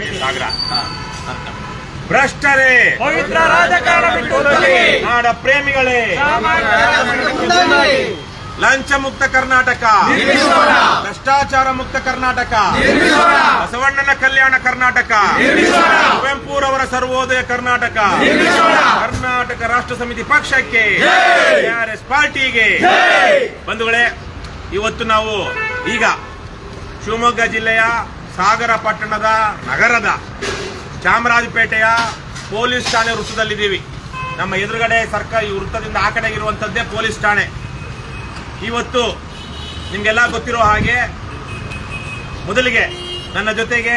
ಸಾಗರ. ಭ್ರಷ್ಟರೇ. ಪವಿತ್ರ ರಾಜಕಾರಣ ಬಿಟ್ಟು ತೊಲಗಿ. ನಾಡ ಪ್ರೇಮಿಗಳೇ. ಲಂಚ ಮುಕ್ತ ಕರ್ನಾಟಕ. ಭ್ರಷ್ಟಾಚಾರ ಮುಕ್ತ ಕರ್ನಾಟಕ. ಬಸವಣ್ಣನ ಕಲ್ಯಾಣ ಕರ್ನಾಟಕ. ಕುವೆಂಪುರವರ ಸರ್ವೋದಯ ಕರ್ನಾಟಕ. ಕರ್ನಾಟಕ ರಾಷ್ಟ್ರ ಸಮಿತಿ ಪಕ್ಷಕ್ಕೆ. ಆರ್ಎಸ್ ಪಾರ್ಟಿಗೆ. ಬಂಧುಗಳೇ ಇವತ್ತು ನಾವು ಈಗ ಶಿವಮೊಗ್ಗ ಜಿಲ್ಲೆಯ ಸಾಗರ ಪಟ್ಟಣದ ನಗರದ ಚಾಮರಾಜಪೇಟೆಯ ಪೊಲೀಸ್ ಠಾಣೆ ವೃತ್ತದಲ್ಲಿದ್ದೀವಿ. ನಮ್ಮ ಎದುರುಗಡೆ ಸರ್ಕಾರ ಈ ವೃತ್ತದಿಂದ ಆ ಕಡೆ ಇರುವಂಥದ್ದೇ ಪೊಲೀಸ್ ಠಾಣೆ. ಇವತ್ತು ನಿಮಗೆಲ್ಲ ಗೊತ್ತಿರೋ ಹಾಗೆ ಮೊದಲಿಗೆ ನನ್ನ ಜೊತೆಗೆ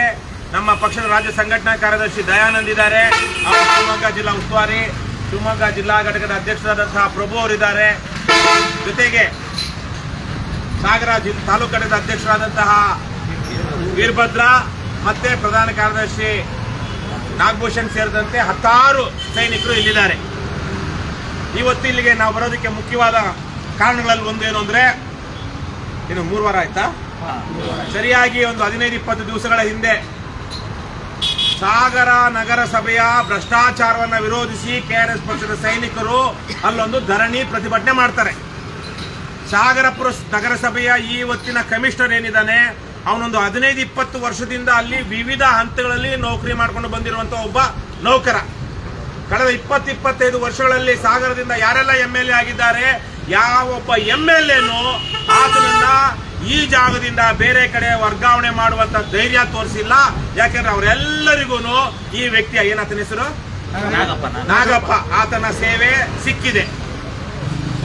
ನಮ್ಮ ಪಕ್ಷದ ರಾಜ್ಯ ಸಂಘಟನಾ ಕಾರ್ಯದರ್ಶಿ ದಯಾನಂದ್ ಇದ್ದಾರೆ. ಅವರು ಶಿವಮೊಗ್ಗ ಜಿಲ್ಲಾ ಉಸ್ತುವಾರಿ, ಶಿವಮೊಗ್ಗ ಜಿಲ್ಲಾ ಘಟಕದ ಅಧ್ಯಕ್ಷರಾದಂತಹ ಪ್ರಭು ಅವರಿದ್ದಾರೆ ಜೊತೆಗೆ ಸಾಗರ ಜಿ ತಾಲೂಕು ಘಟಕದ ಅಧ್ಯಕ್ಷರಾದಂತಹ ವೀರಭದ್ರ ಮತ್ತೆ ಪ್ರಧಾನ ಕಾರ್ಯದರ್ಶಿ ನಾಗಭೂಷಣ್ ಸೇರಿದಂತೆ ಹತ್ತಾರು ಸೈನಿಕರು ಇಲ್ಲಿದ್ದಾರೆ. ಇವತ್ತು ಇಲ್ಲಿಗೆ ನಾವು ಬರೋದಕ್ಕೆ ಮುಖ್ಯವಾದ ಕಾರಣಗಳಲ್ಲಿ ಒಂದೇನು ಅಂದ್ರೆ ಇನ್ನು ಮೂರು ವಾರ ಆಯ್ತಾ? ಸರಿಯಾಗಿ ಒಂದು ಹದಿನೈದು ಇಪ್ಪತ್ತು ದಿವಸಗಳ ಹಿಂದೆ ಸಾಗರ ನಗರಸಭೆಯ ಭ್ರಷ್ಟಾಚಾರವನ್ನು ವಿರೋಧಿಸಿ ಕೆಆರ್ಎಸ್ ಪಕ್ಷದ ಸೈನಿಕರು ಅಲ್ಲೊಂದು ಧರಣಿ ಪ್ರತಿಭಟನೆ ಮಾಡ್ತಾರೆ. ಸಾಗರಪುರ ನಗರಸಭೆಯ ಈ ಹೊತ್ತಿನ ಕಮಿಷನರ್ ಏನಿದ್ದಾನೆ ಅವನೊಂದು ಹದಿನೈದು ಇಪ್ಪತ್ತು ವರ್ಷದಿಂದ ಅಲ್ಲಿ ವಿವಿಧ ಹಂತಗಳಲ್ಲಿ ನೌಕರಿ ಮಾಡ್ಕೊಂಡು ಬಂದಿರುವಂತ ಒಬ್ಬ ನೌಕರ. ಕಳೆದ ಇಪ್ಪತ್ತು ಇಪ್ಪತ್ತೈದು ವರ್ಷಗಳಲ್ಲಿ ಸಾಗರದಿಂದ ಯಾರೆಲ್ಲ ಎಂ ಎಲ್ ಎ ಆಗಿದ್ದಾರೆ ಯಾವೊಬ್ಬ ಎಂ ಎಲ್ ಎನು ಆತನನ್ನ ಈ ಜಾಗದಿಂದ ಬೇರೆ ಕಡೆ ವರ್ಗಾವಣೆ ಮಾಡುವಂತ ಧೈರ್ಯ ತೋರಿಸಿಲ್ಲ. ಯಾಕಂದ್ರೆ ಅವರೆಲ್ಲರಿಗೂ ಈ ವ್ಯಕ್ತಿಯ ಏನಾತನ ಹೆಸರು? ನಾಗಪ್ಪ. ಆತನ ಸೇವೆ ಸಿಕ್ಕಿದೆ.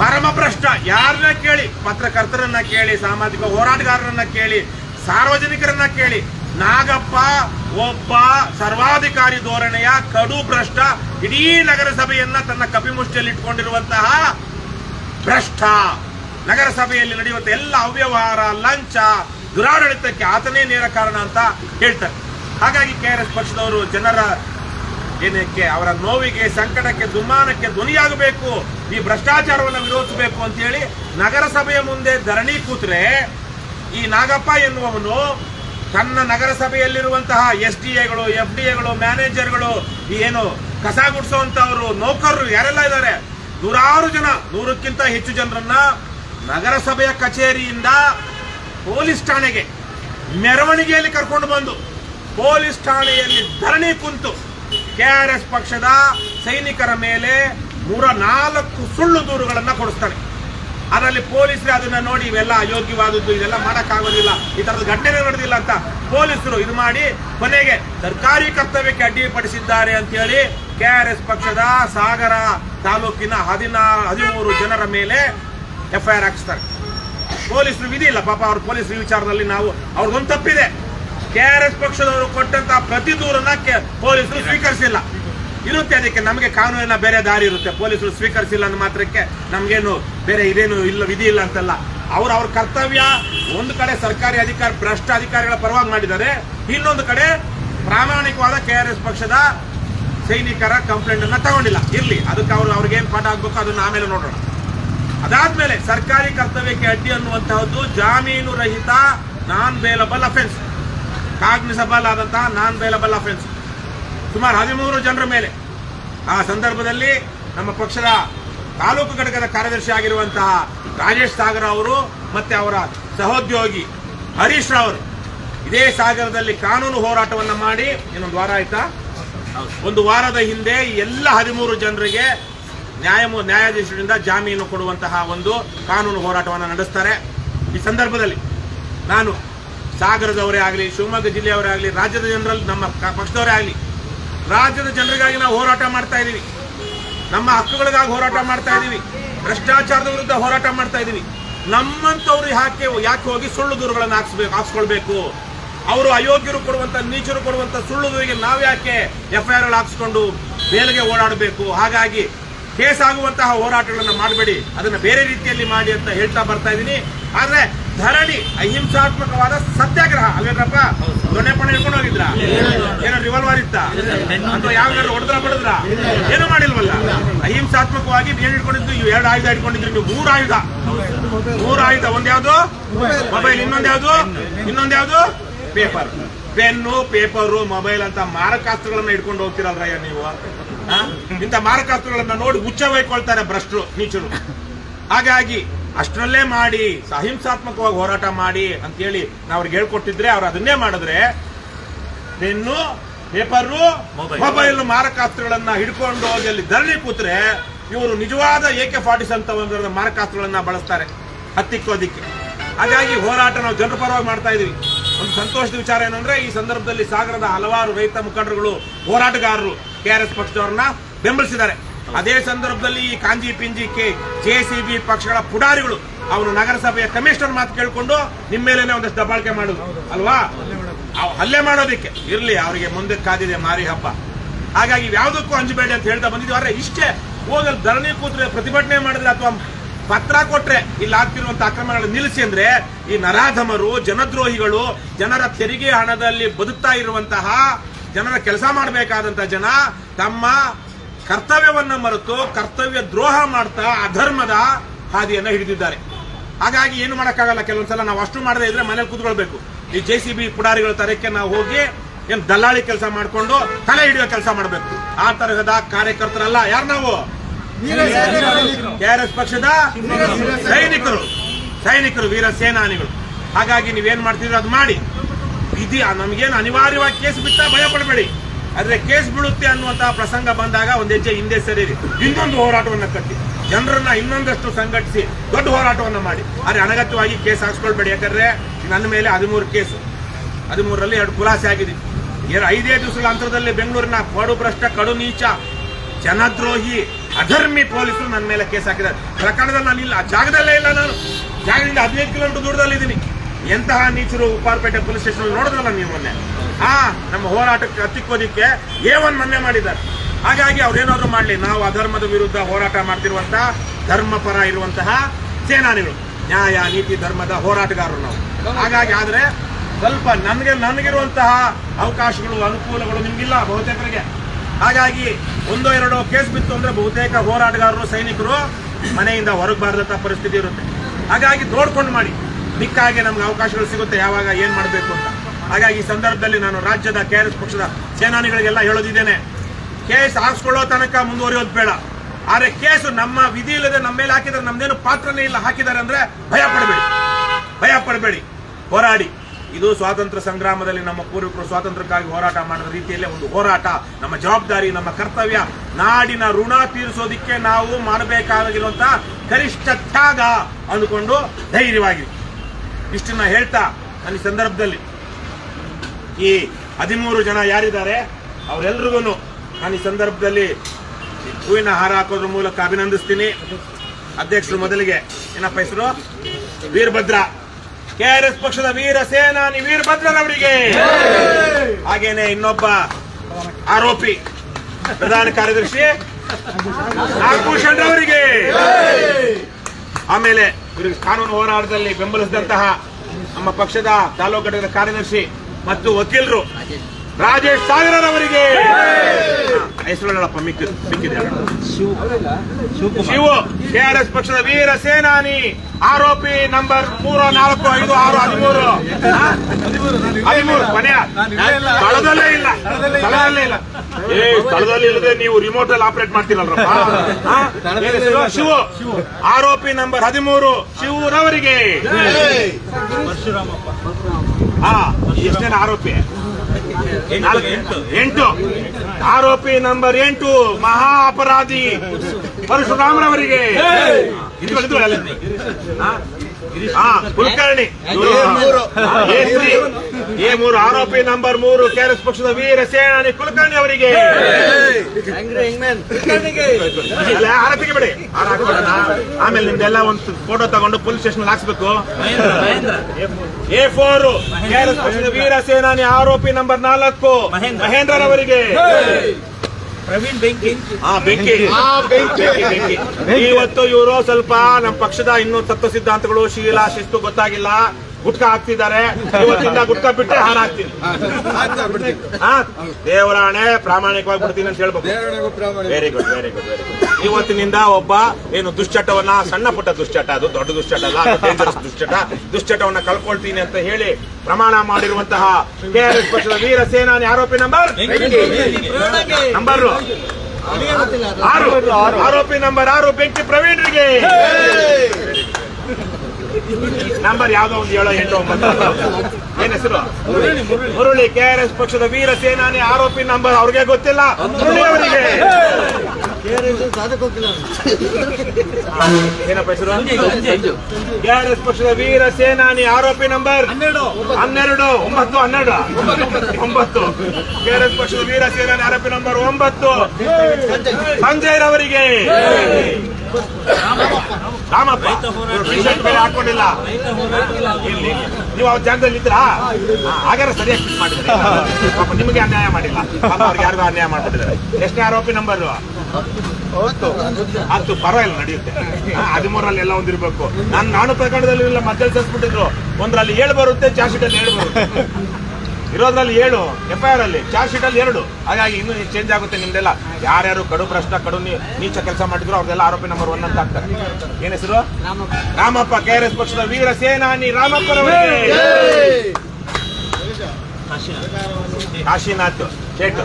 ಪರಮಭ್ರಷ್ಟ. ಯಾರನ್ನ ಕೇಳಿ? ಪತ್ರಕರ್ತರನ್ನ ಕೇಳಿ ಸಾಮಾಜಿಕ ಹೋರಾಟಗಾರರನ್ನ ಕೇಳಿ ಸಾರ್ವಜನಿಕರನ್ನ ಕೇಳಿ, ನಾಗಪ್ಪ ಒಬ್ಬ ಸರ್ವಾಧಿಕಾರಿ ಧೋರಣೆಯ ಕಡು ಭ್ರಷ್ಟ ಇಡೀ ನಗರಸಭೆಯನ್ನ ತನ್ನ ಕಪಿಮುಷ್ಟಿಯಲ್ಲಿ ಇಟ್ಕೊಂಡಿರುವಂತಹ ಭ್ರಷ್ಟ. ನಗರಸಭೆಯಲ್ಲಿ ನಡೆಯುವಂತ ಎಲ್ಲ ಅವ್ಯವಹಾರ, ಲಂಚ, ದುರಾಡಳಿತಕ್ಕೆ ಆತನೇ ನೇರ ಕಾರಣ ಅಂತ ಹೇಳ್ತಾರೆ. ಹಾಗಾಗಿ ಕೆ ಆರ್ ಎಸ್ ಪಕ್ಷದವರು ಜನರ ಏನಕ್ಕೆ, ಅವರ ನೋವಿಗೆ, ಸಂಕಟಕ್ಕೆ ದುಮ್ಮಾನಕ್ಕೆ ಧ್ವನಿಯಾಗಬೇಕು, ಈ ಭ್ರಷ್ಟಾಚಾರವನ್ನು ವಿರೋಧಿಸಬೇಕು ಅಂತ ಹೇಳಿ ನಗರಸಭೆಯ ಮುಂದೆ ಧರಣಿ ಕೂತ್ರೆ ಈ ನಾಗಪ್ಪ ಎನ್ನುವವನು ತನ್ನ ನಗರಸಭೆಯಲ್ಲಿರುವಂತಹ ಎಸ್ ಡಿ ಎಗಳು, ಎಫ್ ಡಿ ಎಗಳು, ಮ್ಯಾನೇಜರ್ಗಳು ಏನು ಕಸ ಗುಡಿಸುವಂತವರು ನೌಕರರು ಯಾರೆಲ್ಲ ಇದ್ದಾರೆ? ನೂರಾರು ಜನ, ನೂರಕ್ಕಿಂತ ಹೆಚ್ಚು ಜನರನ್ನ ನಗರಸಭೆಯ ಕಚೇರಿಯಿಂದ ಪೊಲೀಸ್ ಠಾಣೆಗೆ ಮೆರವಣಿಗೆಯಲ್ಲಿ ಕರ್ಕೊಂಡು ಬಂದು ಪೊಲೀಸ್ ಠಾಣೆಯಲ್ಲಿ ಧರಣಿ ಕುಂತು ಕೆಆರ್ಎಸ್ ಪಕ್ಷದ ಸೈನಿಕರ ಮೇಲೆ ನೂರ ನಾಲ್ಕು ಸುಳ್ಳು ದೂರುಗಳನ್ನು ಕೊಡಿಸ್ತಾರೆ ಅದರಲ್ಲಿ ಪೊಲೀಸರೇ ಅದನ್ನ ನೋಡಿ ಇವೆಲ್ಲ ಅಯೋಗ್ಯವಾದದ್ದು, ಇದೆಲ್ಲ ಮಾಡೋಕ್ಕಾಗೋದಿಲ್ಲ, ಈ ಥರದ ಘಟನೆ ನಡೆದಿಲ್ಲ ಅಂತ ಪೊಲೀಸರು ಇದು ಮಾಡಿ ಕೊನೆಗೆ ಸರ್ಕಾರಿ ಕರ್ತವ್ಯಕ್ಕೆ ಅಡ್ಡಿಪಡಿಸಿದ್ದಾರೆ ಅಂತ ಹೇಳಿ ಕೆಆರ್ಎಸ್ ಪಕ್ಷದ ಸಾಗರ ತಾಲೂಕಿನ ಹದಿನಾ, ಹದಿಮೂರು ಜನರ ಮೇಲೆ ಎಫ್ಐಆರ್ ಹಾಕಿಸ್ತಾರೆ. ಪೊಲೀಸರು ವಿಧಿ ಇಲ್ಲ, ಪಾಪ ಅವ್ರ ಪೊಲೀಸ್ ವಿಚಾರದಲ್ಲಿ ನಾವು ಅವ್ರಿಗೊಂದು ತಪ್ಪಿದೆ. ಕೆಆರ್ಎಸ್ ಪಕ್ಷದವರು ಕೊಟ್ಟಂತ ಪ್ರತಿ ದೂರನ್ನ ಕೆ- ಪೊಲೀಸರು ಸ್ವೀಕರಿಸಿಲ್ಲ. ಇರುತ್ತೆ ಅದಕ್ಕೆ ನಮಗೆ ಕಾನೂನಿನ ಬೇರೆ ದಾರಿ ಇರುತ್ತೆ. ಪೊಲೀಸರು ಸ್ವೀಕರಿಸಿಲ್ಲ ಅನ್ನೋ ಮಾತ್ರಕ್ಕೆ ನಮ್ಗೇನು ಬೇರೆ ಇದೇನು ಇಲ್ಲ, ವಿಧಿ ಇಲ್ಲ ಅಂತಲ್ಲ. ಅವ್ರ ಅವ್ರ ಕರ್ತವ್ಯ ಒಂದು ಕಡೆ ಸರ್ಕಾರಿ ಅಧಿಕಾರಿ, ಭ್ರಷ್ಟ ಅಧಿಕಾರಿಗಳ ಪರವಾಗಿ ಮಾಡಿದ್ದಾರೆ. ಇನ್ನೊಂದು ಕಡೆ ಪ್ರಾಮಾಣಿಕವಾದ ಕೆ ಆರ್ ಎಸ್ ಪಕ್ಷದ ಸೈನಿಕರ ಕಂಪ್ಲೇಂಟ್ ಅನ್ನ ತಗೊಂಡಿಲ್ಲ. ಇರ್ಲಿ, ಅದಕ್ಕೆ ಅವ್ರು ಅವ್ರಿಗೆ ಏನು ಪಾಠ ಆಗ್ಬೇಕು ಅದನ್ನ ಆಮೇಲೆ ನೋಡೋಣ. ಅದಾದ್ಮೇಲೆ ಸರ್ಕಾರಿ ಕರ್ತವ್ಯಕ್ಕೆ ಅಡ್ಡಿ ಅನ್ನುವಂತಹದ್ದು ಜಾಮೀನು ರಹಿತ ನಾನ್ ಬೇಲಬಲ್ ಅಫೆನ್ಸ್ ಕಾಗ್ನಿಸಬಲ್ ಆದಂತಹ ನಾನ್ ಬೇಲಬಲ್ ಅಫೆನ್ಸ್ ಸುಮಾರು ಹದಿಮೂರು ಜನರ ಮೇಲೆ. ಆ ಸಂದರ್ಭದಲ್ಲಿ ನಮ್ಮ ಪಕ್ಷದ ತಾಲೂಕು ಘಟಕದ ಕಾರ್ಯದರ್ಶಿ ಆಗಿರುವಂತಹ ರಾಜೇಶ್ ಸಾಗರ್ ಅವರು ಮತ್ತೆ ಅವರ ಸಹೋದ್ಯೋಗಿ ಹರೀಶ್ ಅವರು ಇದೇ ಸಾಗರದಲ್ಲಿ ಕಾನೂನು ಹೋರಾಟವನ್ನು ಮಾಡಿ, ಇನ್ನೊಂದು ವಾರ ಆಯ್ತಾ? ಒಂದು ವಾರದ ಹಿಂದೆ ಎಲ್ಲ ಹದಿಮೂರು ಜನರಿಗೆ ನ್ಯಾಯ ನ್ಯಾಯಾಧೀಶರಿಂದ ಜಾಮೀನು ಕೊಡುವಂತಹ ಒಂದು ಕಾನೂನು ಹೋರಾಟವನ್ನು ನಡೆಸ್ತಾರೆ. ಈ ಸಂದರ್ಭದಲ್ಲಿ ನಾನು ಸಾಗರದವರೇ ಆಗಲಿ, ಶಿವಮೊಗ್ಗ ಜಿಲ್ಲೆಯವರೇ ಆಗಲಿ, ರಾಜ್ಯದ ಜನರಲ್ಲಿ ನಮ್ಮ ಪಕ್ಷದವರೇ ಆಗಲಿ ರಾಜ್ಯದ ಜನರಿಗಾಗಿ ನಾವು ಹೋರಾಟ ಮಾಡ್ತಾ ಇದ್ದೀವಿ ನಮ್ಮ ಹಕ್ಕುಗಳಿಗಾಗಿ ಹೋರಾಟ ಮಾಡ್ತಾ ಇದ್ದೀವಿ ಭ್ರಷ್ಟಾಚಾರದ ವಿರುದ್ಧ ಹೋರಾಟ ಮಾಡ್ತಾ ಇದ್ದೀವಿ ನಮ್ಮಂತವ್ರು ಯಾಕೆ ಯಾಕೆ ಹೋಗಿ ಸುಳ್ಳು ದೂರುಗಳನ್ನು ಹಾಕ್ಸ್ಬೇಕು, ಹಾಕ್ಸ್ಕೊಳ್ಬೇಕು? ಅವರು ಅಯೋಗ್ಯರು ಕೊಡುವಂತ, ನೀಚರು ಕೊಡುವಂತ ಸುಳ್ಳು ದೂರಿಗೆ ನಾವು ಯಾಕೆ ಎಫ್ ಐ ಆರ್ ಹಾಕ್ಸ್ಕೊಂಡು ಬೇಲಿಗೆ ಓಡಾಡಬೇಕು? ಹಾಗಾಗಿ ಕೇಸ್ ಆಗುವಂತಹ ಹೋರಾಟಗಳನ್ನು ಮಾಡಬೇಡಿ. ಅದನ್ನು ಬೇರೆ ರೀತಿಯಲ್ಲಿ ಮಾಡಿ ಅಂತ ಹೇಳ್ತಾ ಬರ್ತಾ ಇದ್ದೀನಿ ಆದ್ರೆ ಧರಣಿ ಅಹಿಂಸಾತ್ಮಕವಾದ ಸತ್ಯಾಗ್ರಹ. ಅಲ್ಲೇನಪ್ಪ ದೊಣ್ಣೆ ಪಣ ಹಿಡ್ಕೊಂಡು ಹೋಗಿದ್ರ? ಏನೋ ರಿವಾಲ್ವರ್ ಇತ್ತ? ಅಥವಾ ಯಾವ್ದಾದ್ರು ಹೊಡೆದ್ರ ಬಡದ್ರ ಏನು ಮಾಡಿಲ್ವಲ್ಲ? ಅಹಿಂಸಾತ್ಮಕವಾಗಿ ಏನ್ ಹಿಡ್ಕೊಂಡಿದ್ದು ಇವು ಎರಡು ಆಯುಧ ಹಿಡ್ಕೊಂಡಿದ್ರು ನೀವು ಮೂರು ಆಯುಧ. ಮೂರು ಆಯುಧ. ಒಂದ್ಯಾವ್ದು ಮೊಬೈಲ್ ಇನ್ನೊಂದ್ಯಾವ್ದು ಇನ್ನೊಂದ್ಯಾವ್ದು ಇನ್ನೊಂದ್ ಯಾವ್ದು? ಪೇಪರ್ ಪೆನ್ನು ಪೇಪರು ಮೊಬೈಲ್ ಅಂತ ಮಾರಕಾಸ್ತ್ರಗಳನ್ನ ಇಟ್ಕೊಂಡು ಹೋಗ್ತಿರಲ್ರಯ್ಯ ನೀವು? ಇಂಥ ಮಾರಕಾಸ್ತ್ರಗಳನ್ನ ನೋಡಿ ಹುಚ್ಚ ಬೈಕೊಳ್ತಾರೆ ಭ್ರಷ್ಟರು ನೀಚರು. ಹಾಗಾಗಿ ಅಷ್ಟರಲ್ಲೇ ಮಾಡಿ ಅಹಿಂಸಾತ್ಮಕವಾಗಿ ಹೋರಾಟ ಮಾಡಿ ಅಂತೇಳಿ ನಾವು ಅವ್ರಿಗೆ ಹೇಳ್ಕೊಟ್ಟಿದ್ರೆ ಅವ್ರು ಅದನ್ನೇ ಮಾಡಿದ್ರೆ ಪೆನ್ನು ಪೇಪರು ಮೊಬೈಲ್ ಮಾರಕಾಸ್ತ್ರಗಳನ್ನ ಹಿಡ್ಕೊಂಡು ಹೋಗಿ ಅಲ್ಲಿ ಧರಣಿ ಕೂತ್ರೆ ಇವರು ನಿಜವಾದ ಏಕೆ ಫಾರ್ಟಿಸ್ ಅಂತ ಒಂದು ಮಾರಕಾಸ್ತ್ರಗಳನ್ನ ಬಳಸ್ತಾರೆ ಹತ್ತಿಕ್ಕೋದಿಕ್ಕೆ. ಹಾಗಾಗಿ ಹೋರಾಟ ನಾವು ಜನರ ಪರವಾಗಿ ಮಾಡ್ತಾ ಇದೀವಿ. ಒಂದು ಸಂತೋಷದ ವಿಚಾರ ಏನಂದ್ರೆ ಈ ಸಂದರ್ಭದಲ್ಲಿ ಸಾಗರದ ಹಲವಾರು ರೈತ ಮುಖಂಡರುಗಳು ಹೋರಾಟಗಾರರು ಕೆ ಆರ್ ಎಸ್ ಪಕ್ಷದವ್ರನ್ನ ಬೆಂಬಲಿಸಿದ್ದಾರೆ. ಅದೇ ಸಂದರ್ಭದಲ್ಲಿ ಈ ಕಾಂಜಿ ಪಿಂಜಿ ಕೆ ಜೆ ಸಿ ಪಕ್ಷಗಳ ಪುಡಾರಿಗಳು, ಅವನು ನಗರಸಭೆಯ ಕಮಿಷನರ್ ಮಾತು ಕೇಳಿಕೊಂಡು ನಿಮ್ಮ ಮೇಲೇನೆ ಒಂದಷ್ಟು ದಬ್ಬಾಳಿಕೆ ಮಾಡುದು. ಅಲ್ವಾ? ಹಲ್ಲೆ ಮಾಡೋದಕ್ಕೆ. ಇರ್ಲಿ, ಅವರಿಗೆ ಮುಂದೆ ಕಾದಿದೆ ಮಾರಿ ಹಬ್ಬ. ಹಾಗಾಗಿ ಯಾವುದಕ್ಕೂ ಅಂಜಬೇಡಿ ಅಂತ ಹೇಳ್ತಾ ಬಂದಿದ್ವಿ. ಆದ್ರೆ ಇಷ್ಟೇ, ಹೋಗಲ್ ಧರಣಿ ಕೂತ್ರೆ ಪ್ರತಿಭಟನೆ ಮಾಡಿದ್ರೆ ಅಥವಾ ಪತ್ರ ಕೊಟ್ರೆ ಇಲ್ಲಿ ಆಗ್ತಿರುವಂತಹ ಅಕ್ರಮಗಳನ್ನು ನಿಲ್ಲಿಸಿ ಅಂದ್ರೆ ಈ ನರಾಧಮರು, ಜನದ್ರೋಹಿಗಳು, ಜನರ ತೆರಿಗೆ ಹಣದಲ್ಲಿ ಬದುಕ್ತಾ ಇರುವಂತಹ ಜನರ ಕೆಲಸ ಮಾಡಬೇಕಾದಂತಹ ಜನ ತಮ್ಮ ಕರ್ತವ್ಯವನ್ನ ಮರೆತು ಕರ್ತವ್ಯ ದ್ರೋಹ ಮಾಡ್ತಾ ಅಧರ್ಮದ ಹಾದಿಯನ್ನ ಹಿಡಿದಿದ್ದಾರೆ. ಹಾಗಾಗಿ ಏನು ಮಾಡೋಕ್ಕಾಗಲ್ಲ ಕೆಲವೊಂದ್ಸಲ ನಾವು ಅಷ್ಟು ಮಾಡದೇ ಇದ್ರೆ ಮನೇಲಿ ಕೂತ್ಕೊಳ್ಬೇಕು. ಈ ಜೆ ಸಿ ಬಿ ಪುಡಾರಿಗಳ ತರಕ್ಕೆ ನಾವು ಹೋಗಿ ಏನ್ ದಲ್ಲಾಳಿ ಕೆಲಸ ಮಾಡ್ಕೊಂಡು ತಲೆ ಹಿಡಿಯೋ ಕೆಲಸ ಮಾಡಬೇಕು. ಆ ತರಹದ ಕಾರ್ಯಕರ್ತರಲ್ಲ ಯಾರು ನಾವು? ಎಸ್ ಪಕ್ಷದ ಸೈನಿಕರು. ಸೈನಿಕರು ವೀರ ಸೇನಾನಿಗಳು. ಹಾಗಾಗಿ ನೀವೇನ್ ಮಾಡ್ತಿದ್ರೆ ಅದು ಮಾಡಿ. ವಿಧಿ ನಮಗೇನು ಅನಿವಾರ್ಯವಾಗಿ ಕೇಸ್ ಬಿಟ್ಟ ಭಯ ಪಡಬೇಡಿ ಆದ್ರೆ ಕೇಸ್ ಬೀಳುತ್ತೆ ಅನ್ನುವಂತಹ ಪ್ರಸಂಗ ಬಂದಾಗ ಒಂದ್ ಹೆಜ್ಜೆ ಹಿಂದೆ ಸರಿರಿ. ಇನ್ನೊಂದು ಹೋರಾಟವನ್ನ ಕಟ್ಟಿ. ಜನರನ್ನ ಇನ್ನೊಂದಷ್ಟು ಸಂಘಟಿಸಿ ದೊಡ್ಡ ಹೋರಾಟವನ್ನ ಮಾಡಿ. ಆದ್ರೆ ಅನಗತ್ಯವಾಗಿ ಕೇಸ್ ಹಾಕ್ಸ್ಕೊಳ್ಬೇಡಿ. ಯಾಕಂದ್ರೆ ನನ್ನ ಮೇಲೆ ಹದಿಮೂರು ಕೇಸು. ಹದಿಮೂರರಲ್ಲಿ ಎರಡು ಖುಲಾಸೆ ಆಗಿದೆ. ಐದೇ ದಿವಸಗಳ ಅಂತರದಲ್ಲಿ ಬೆಂಗಳೂರಿನ ಕಡು ಭ್ರಷ್ಟ ಕಡು ನೀಚ ಜನದ್ರೋಹಿ ಅಧರ್ಮಿ ಪೊಲೀಸರು ನನ್ನ ಮೇಲೆ ಕೇಸ್ ಹಾಕಿದ್ದಾರೆ. ಪ್ರಕರಣದಲ್ಲಿ ನಾನು ಇಲ್ಲ. ಜಾಗದಲ್ಲೇ ಇಲ್ಲ ನಾನು. ಜಾಗದಿಂದ ಹದಿನೈದು ಕಿಲೋಮೀಟರ್ ದೂರದಲ್ಲಿದ್ದೀನಿ. ಎಂತಹ ನೀಚರು ಉಪ್ಪಾರಪೇಟೆ ಪೊಲೀಸ್ ಸ್ಟೇಷನ್ ನೋಡಿದ್ರಲ್ಲ ನೀವು ಮೊನ್ನೆ? ಆ, ನಮ್ಮ ಹೋರಾಟಕ್ಕೆ ಹತ್ತಿಕ್ಕೋದಿಕ್ಕೆ ಏ ಒನ್ ಮೊನ್ನೆ ಮಾಡಿದ್ದಾರೆ. ಹಾಗಾಗಿ ಅವ್ರೇನಾದ್ರೂ ಮಾಡಲಿ, ನಾವು ಅಧರ್ಮದ ವಿರುದ್ಧ ಹೋರಾಟ ಮಾಡ್ತಿರುವಂತಹ ಧರ್ಮಪರ ಇರುವಂತಹ ಸೇನಾನಿಗಳು, ನ್ಯಾಯ, ನೀತಿ, ಧರ್ಮದ ಹೋರಾಟಗಾರರು ನಾವು. ಹಾಗಾಗಿ ಆದ್ರೆ ಸ್ವಲ್ಪ ನನಗೆ, ನನಗಿರುವಂತಹ ಅವಕಾಶಗಳು, ಅನುಕೂಲಗಳು ನಿಮಗಿಲ್ಲ ಬಹುತೇಕರಿಗೆ. ಹಾಗಾಗಿ ಒಂದೋ ಎರಡೋ ಕೇಸ್ ಬಿತ್ತು ಅಂದ್ರೆ ಬಹುತೇಕ ಹೋರಾಟಗಾರರು, ಸೈನಿಕರು ಮನೆಯಿಂದ ಹೊರಗೆ ಬಾರದಂತಹ ಪರಿಸ್ಥಿತಿ ಇರುತ್ತೆ. ಹಾಗಾಗಿ ನೋಡ್ಕೊಂಡು ಮಾಡಿ. ಮಿಕ್ಕಾಗಿ ನಮ್ಗೆ ಅವಕಾಶಗಳು ಸಿಗುತ್ತೆ, ಯಾವಾಗ ಏನು ಮಾಡಬೇಕು ಅಂತ. ಹಾಗಾಗಿ ಈ ಸಂದರ್ಭದಲ್ಲಿ ನಾನು ರಾಜ್ಯದ ಕೆ ಆರ್ ಎಸ್ ಪಕ್ಷದ ಸೇನಾನಿಗಳಿಗೆಲ್ಲ ಹೇಳೋದಿದ್ದೇನೆ. ಕೇಸ್ ಹಾಕ್ಸ್ಕೊಳ್ಳೋ ತನಕ ಮುಂದುವರಿಯೋದು ಬೇಡ. ಆದರೆ ಕೇಸು ನಮ್ಮ ವಿಧಿ ಇಲ್ಲದೆ ನಮ್ಮ ಮೇಲೆ ಹಾಕಿದ್ರೆ ನಮ್ದೇನು ಪಾತ್ರನೇ ಇಲ್ಲ ಹಾಕಿದ್ದಾರೆ ಅಂದ್ರೆ ಭಯ ಪಡಬೇಡಿ. ಭಯ ಪಡಬೇಡಿ. ಹೋರಾಡಿ. ಇದು ಸ್ವಾತಂತ್ರ್ಯ ಸಂಗ್ರಾಮದಲ್ಲಿ ನಮ್ಮ ಪೂರ್ವಿಕರು ಸ್ವಾತಂತ್ರ್ಯಕ್ಕಾಗಿ ಹೋರಾಟ ಮಾಡಿದ ರೀತಿಯಲ್ಲೇ ಒಂದು ಹೋರಾಟ. ನಮ್ಮ ಜವಾಬ್ದಾರಿ, ನಮ್ಮ ಕರ್ತವ್ಯ. ನಾಡಿನ ಋಣ ತೀರಿಸೋದಿಕ್ಕೆ ನಾವು ಮಾಡಬೇಕಾಗಿರುವಂತ ಗರಿಷ್ಠ ತ್ಯಾಗ ಅಂದುಕೊಂಡು ಧೈರ್ಯವಾಗಿ. ಇಷ್ಟನ್ನ ಹೇಳ್ತಾ ನನ್ನ ಸಂದರ್ಭದಲ್ಲಿ ಈ ಹದಿಮೂರು ಜನ ಯಾರಿದ್ದಾರೆ? ಅವರೆಲ್ರಿಗೂ ನಾನು ಈ ಸಂದರ್ಭದಲ್ಲಿ ಹೂವಿನ ಹಾರ ಹಾಕೋದ್ರ ಮೂಲಕ ಅಭಿನಂದಿಸ್ತೀನಿ. ಅಧ್ಯಕ್ಷರು ಮೊದಲಿಗೆ ಏನಪ್ಪ ಹೆಸರು? ವೀರಭದ್ರ. ಎಸ್ ಪಕ್ಷದ ವೀರ ಸೇನಾನಿ ವೀರಭದ್ರರವರಿಗೆ ಹಾಗೇನೆ ಇನ್ನೊಬ್ಬ ಆರೋಪಿ ಪ್ರಧಾನ ಕಾರ್ಯದರ್ಶಿ ನಾಗಭೂಷಣ್ ಅವರಿಗೆ ಆಮೇಲೆ ಕಾನೂನು ಹೋರಾಟದಲ್ಲಿ ಬೆಂಬಲಿಸಿದಂತಹ ನಮ್ಮ ಪಕ್ಷದ ತಾಲೂಕು ಘಟಕದ ಕಾರ್ಯದರ್ಶಿ ಮತ್ತು ವಕೀಲರು ರಾಜೇಶ್ ಹೆಸರುಗಳಪ್ಪ ಮಿಕ್ಕಿದ್ ಮಿಕ್ಕಿದೆ ಶಿವು ಕೆಆರ್ಎಸ್ ಪಕ್ಷದ ವೀರ ಸೇನಾನಿ ಆರೋಪಿ ನಂಬರ್ ಮೂರು ನಾಲ್ಕು ಐದು ಆರು ಹದಿಮೂರು. ಹದಿಮೂರು ಕೊನೆಯ. ಸ್ಥಳದಲ್ಲೇ ಇಲ್ಲ. ಸ್ಥಳದಲ್ಲೇ ಇಲ್ಲ. ಏ ಸ್ಥಳದಲ್ಲಿ ಇಲ್ಲದೆ ನೀವು ರಿಮೋಟ್ ಅಲ್ಲಿ ಆಪರೇಟ್ ಮಾಡ್ತೀರಲ್ಲ ಶಿವ. ಆರೋಪಿ ನಂಬರ್ ಹದಿಮೂರು ಶಿವರವರಿಗೆ. ಹಾ ಎಷ್ಟನೇ ಆರೋಪಿ. ಎಂಟು. ಆರೋಪಿ ನಂಬರ್ ಎಂಟು ಮಹಾ ಅಪರಾಧಿ ಪರಶುರಾಮರವರಿಗೆ. ಇದು ಇದು ಅಲ್ಲ. ಹಾ? ಹಾ, ಕುಲಕರ್ಣಿ. ಎ ಮೂರು. ಆರೋಪಿ ನಂಬರ್ ಮೂರು ಕೆಆರ್ಎಸ್ ಪಕ್ಷದ ವೀರ ಸೇನಾನಿ ಕುಲಕರ್ಣಿ ಅವರಿಗೆ. ಇಲ್ಲ, ಹಾಕ್ಬೇಡಣ್ಣ. ಆಮೇಲೆ ನಿಮ್ದೆಲ್ಲ ಒಂದು ಫೋಟೋ ತಗೊಂಡು police station ಹಾಕ್ಸ್ಬೇಕು. A four. KRS ಪಕ್ಷದ ವೀರ ಸೇನಾನಿ ಆರೋಪಿ ನಂಬರ್ ನಾಲ್ಕು. ಮಹೇಂದ್ರ. ಅವರಿಗೆ ಪ್ರವೀಣ್ ಬೆಂಕಿ. ಆ ಬೆಂಕಿ. ಬೆಂಕಿ, ಬೆಂಕಿ. ಇವತ್ತು ಇವರು ಸ್ವಲ್ಪ ನಮ್ಮ ಪಕ್ಷದ ಇನ್ನೂ ತತ್ವ ಸಿದ್ಧಾಂತಗಳು ಶೀಲ ಶಿಸ್ತು ಗೊತ್ತಾಗಿಲ್ಲ. ಗುಟ್ಕ ಹಾಕ್ತಿದ್ದಾರೆ. ಇವತ್ತಿಂದ ಗುಟ್ಕ ಬಿಟ್ಟರೆ ಹಾರ ಹಾಕ್ತೀನಿ. ಹಾ ದೇವರಾಣೆ ಪ್ರಾಮಾಣಿಕವಾಗಿ ಬಿಡ್ತೀನಿ ಅಂತ ಹೇಳ್ಬೇಕು. Very good very good very good ಇವತ್ತಿನಿಂದ ಒಬ್ಬ, ಏನು ದುಶ್ಚಟವನ್ನ, ಸಣ್ಣ ಪುಟ್ಟ ದುಶ್ಚಟ, ಅದು ದೊಡ್ಡ ದುಶ್ಚಟ ಅಲ್ಲ ಡೇಂಜರಸ್ ದುಶ್ಚಟ. ದುಶ್ಚಟವನ್ನ ಕಳ್ಕೊಳ್ತೀನಿ ಅಂತ ಹೇಳಿ ಪ್ರಮಾಣ ಮಾಡಿರುವಂತಹ ಕೆಆರ್ಎಸ್ ಪಕ್ಷದ ವೀರ ಸೇನಾನಿ ಆರೋಪಿ ನಂಬರ್ ನಂಬರ್ ಆರು. ಆರೋಪಿ ನಂಬರ್ ಆರು, ಬೆಂಕಿ ಪ್ರವೀಣ್ರಿಗೆ. ನಂಬರ್ ಯಾವ್ದೋ ಒಂದು ಏಳೋ ಎಂಟು ಒಂಬತ್ತು. ಏನ್ ಹೆಸರು? ಮುರುಳಿ. ಕೆಆರ್ಎಸ್ ಪಕ್ಷದ ವೀರ ಸೇನಾನಿ ಆರೋಪಿ ನಂಬರ್ ಅವ್ರಿಗೆ ಗೊತ್ತಿಲ್ಲ. ಅವರಿಗೆ. ಏನಪ್ಪ ಹೆಸರು? ಕೆಆರ್ಎಸ್ ಪಕ್ಷದ ವೀರ ಸೇನಾನಿ ಆರೋಪಿ ನಂಬರ್? ಹನ್ನೆರಡು. ಒಂಬತ್ತು ಹನ್ನೆರಡು. ಒಂಬತ್ತು. ಕೆಆರ್ಎಸ್ ಪಕ್ಷದ ವೀರ ಸೇನಾನಿ ಆರೋಪಿ ನಂಬರ್? ಒಂಬತ್ತು. ಸಂಜಯ್ ರವರಿಗೆ. ರಾಮಪ್ಪ. ಟಿ-ಶರ್ಟ್ ಬೇರೆ ಹಾಕೊಂಡಿಲ್ಲ. ಇಲ್ಲಿ. ನೀವು ಅವ್ರ ಜಾಗದಲ್ಲಿ ಇದ್ರಾ ಹಾಗಾದ್ರೆ ಸರಿಯಾಗಿ ಫಿಟ್ ಮಾಡಿದ್ರೆ. ಪಾಪ ನಿಮಗೆ ಅನ್ಯಾಯ ಮಾಡಿಲ್ಲ. ಪಾಪ ಅವ್ರಿಗೆ ಯಾರಿಗೂ ಅನ್ಯಾಯ ಮಾಡ್ಬಿಟ್ಟಿದ್ದಾರೆ. ಎಷ್ಟನೇ ಆರೋಪಿ ನಂಬರ್? ಹತ್ತು. ಪರವಾಗಿಲ್ಲ ನಡೆಯುತ್ತೆ. ಹದಿಮೂರಲ್ಲಿ ಹದಿಮೂರರಲ್ಲಿ ಎಲ್ಲ ಒಂದಿರ್ಬೇಕು. ನಾನು ನಾನು ಪ್ರಕರಣದಲ್ಲಿ ಇಲ್ಲ ಸಸ್ಬಿಟ್ಟಿದ್ರು ಸೇರಿಸ್ಬಿಟ್ಟಿದ್ರು. ಒಂದ್ರಲ್ಲಿ ಏಳು ಬರುತ್ತೆ ಅಲ್ಲಿ ಏಳು ಬರುತ್ತೆ. ಇರೋದ್ರಲ್ಲಿ ಏಳು ಎಫ್ ಐ ಆರ್ ಅಲ್ಲಿ ಚಾರ್ಜ್ ಶೀಟ್ ಅಲ್ಲಿ ಎರಡು. ಹಾಗಾಗಿ ಇನ್ನೂ ಚೇಂಜ್ ಆಗುತ್ತೆ ನಿಮ್ದೆಲ್ಲ. ಯಾರ್ಯಾರು ಕಡು ಭ್ರಷ್ಟ ಕಡು ನೀಚ ಕೆಲಸ ಮಾಡಿದ್ರು ಅವ್ರದೆಲ್ಲ ಆರೋಪಿ ನಂಬರ್ ಒನ್ ಅಂತ ಆಗ್ತಾರೆ. ಏನ್ ಹೆಸರು? ರಾಮಪ್ಪ ಕೆ ಆರ್ ಎಸ್ ಪಕ್ಷದ ವೀರ ಸೇನಾನಿ ರಾಮಪ್ಪ ಕಾಶಿನಾಥ್ ಶೇಟ್.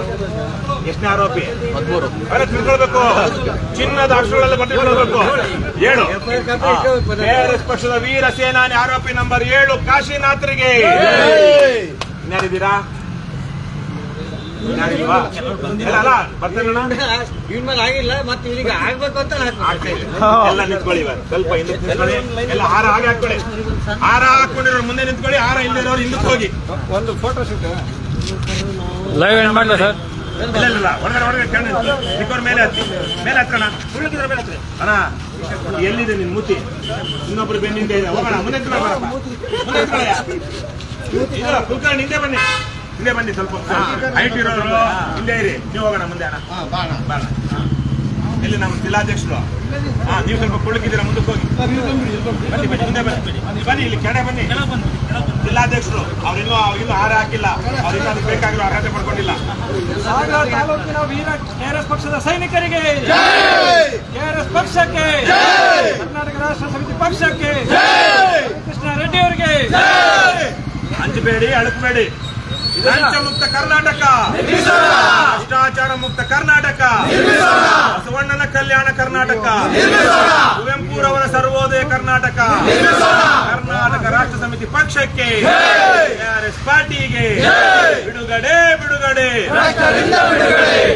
ಎಷ್ಟನೇ ಆರೋಪಿ? ಅವೆಲ್ಲ ತಿಳ್ಕೊಳ್ಬೇಕು. ಚಿನ್ನದ ಅಕ್ಷರಗಳಲ್ಲಿ ಬರ್ತಿಳ್ಕೊಳ್ಬೇಕು ಏಳು. ಕೆ ಆರ್ ಎಸ್ ಪಕ್ಷದ ವೀರ ಸೇನಾನಿ ಆರೋಪಿ ನಂಬರ್ ಏಳು ಕಾಶಿನಾಥ್ರಿಗೆ. ಇನ್ಯಾರಿದ್ದೀರಾ? ಅಲ್ಲ ಬರ್ತೇನಣ್ಣ ಆಗಿಲ್ಲ ಮತ್ತೆ ಇವ್ರಿಗೆ ಆಗ್ಬೇಕು ಅಂತ. ಎಲ್ಲ ನಿಂತ್ಕೊಳ್ಳಿ ಇವಾಗ. ಸ್ವಲ್ಪ ಹಿಂದಕ್ಕೆ ನಿಂತ್ಕೊಳ್ಳಿ. ಎಲ್ಲ ಹಾರ ಹಾಗೆ ಹಾಕೊಳ್ಳಿ ಹಾರ ಹಾಕೊಂಡಿರೋರು ಮುಂದೆ ನಿಂತ್ಕೊಳ್ಳಿ ಹಾರ ಇಲ್ಲದಿರೋರು ಹಿಂದಕ್ಕೆ ಹೋಗಿ. ಒಂದು ಫೋಟೋ ಶೂಟ್ ಲೈವ್ ಏನ್ ಮಾಡ್ಲಾ ಸರ್? ಇಲ್ಲ ಇಲ್ಲ, ಹೊರಗಡೆ ಹೊರಗಡೆ. ಮೇಲೆ ಹತ್ತಿ. ಮೇಲೆ ಹತ್ರಣ ಉಳ್ಳಿದ್ರ ಮೇಲೆ ಹತ್ರಿ. ಅಣ್ಣ ಎಲ್ಲಿದೆ ನಿನ್ ಮೂತಿ? ಇನ್ನೊಬ್ರು ಬೆನ್ನಿಂದ ಇದೆ. ಹೋಗೋಣ ಮುಂದೆ ಮುಂದೆ ಕುಲ್ಕರ್ಣಿ ಹಿಂದೆ ಬನ್ನಿ. ಹಿಂದೆ ಬನ್ನಿ ಸ್ವಲ್ಪ. ಹೈಟ್ ಇರೋರು ಹಿಂದೆ ಇರಿ. ನೀವು ಹೋಗೋಣ ಮುಂದೆ ಅಣ್ಣ. ಬಾಣ ಇಲ್ಲಿ ನಮ್ಮ ಜಿಲ್ಲಾಧ್ಯಕ್ಷರು? ಹಾ ನೀವು ಸ್ವಲ್ಪ ಕುಳ್ಳಿದ್ದೀರಾ ಮುಂದಕ್ಕೆ ಹೋಗಿ. ಬನ್ನಿ ಬನ್ನಿ. ಮುಂದೆ ಬನ್ನಿ. ಬನ್ನಿ. ಇಲ್ಲಿ ಕೆಡೆ ಬನ್ನಿ. ಜಿಲ್ಲಾಧ್ಯಕ್ಷರು ಅವ್ರಿನ್ನೂ ಅವ್ರಿನ್ನೂ ಹಾರ ಹಾಕಿಲ್ಲ. ಅವ್ರಿನ್ನೂ ಅದಕ್ಕೆ ಬೇಕಾಗಿರೋ ಅರ್ಹತೆ ಪಡ್ಕೊಂಡಿಲ್ಲ. ತಾಲೂಕಿನ ವೀರ ಕೆಆರ್ಎಸ್ ಪಕ್ಷದ ಸೈನಿಕರಿಗೆ ಕೆಆರ್ಎಸ್ ಪಕ್ಷಕ್ಕೆ ಕರ್ನಾಟಕ ರಾಷ್ಟ್ರ ಸಮಿತಿ ಪಕ್ಷಕ್ಕೆ ಕೃಷ್ಣ ರೆಡ್ಡಿ ಅವರಿಗೆ ಹಂಚಬೇಡಿ ಅಳುಕಬೇಡಿ ಲಂಚ ಮುಕ್ತ ಕರ್ನಾಟಕ. ಭ್ರಷ್ಟಾಚಾರ ಮುಕ್ತ ಕರ್ನಾಟಕ. ಬಸವಣ್ಣನ ಕಲ್ಯಾಣ ಕರ್ನಾಟಕ. ಕುವೆಂಪುರವರ ಸರ್ವೋದಯ ಕರ್ನಾಟಕ. ಕರ್ನಾಟಕ ರಾಷ್ಟ್ರ ಸಮಿತಿ ಪಕ್ಷಕ್ಕೆ ಆರ್ಎಸ್ ಪಾರ್ಟಿಗೆ ಬಿಡುಗಡೆ ಬಿಡುಗಡೆ.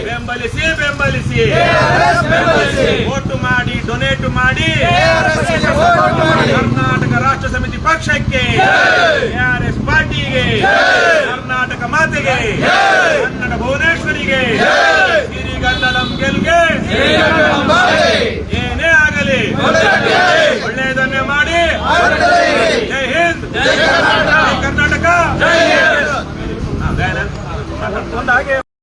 ಬೆಂಬಲಿಸಿ ಬೆಂಬಲಿಸಿ. ವೋಟು ಮಾಡಿ ಡೊನೇಟ್ ಮಾಡಿ. ಕರ್ನಾಟಕ ರಾಷ್ಟ್ರ ಸಮಿತಿ ಪಕ್ಷಕ್ಕೆ ಪಾರ್ಟಿಗೆ ಕರ್ನಾಟಕ ಮಾತೆಗೆ ಕನ್ನಡ ಭುವನೇಶ್ವರಿಗೆ ಶ್ರೀಗಂಧನಂ ಗೆಲ್ಗೆ ಏನೇ ಆಗಲಿ ಒಳ್ಳೆಯದನ್ನೇ ಮಾಡಿ ಜೈ ಹಿಂದ್! ಜೈ ಕರ್ನಾಟಕ! ಒಂದು ಹಾಗೆ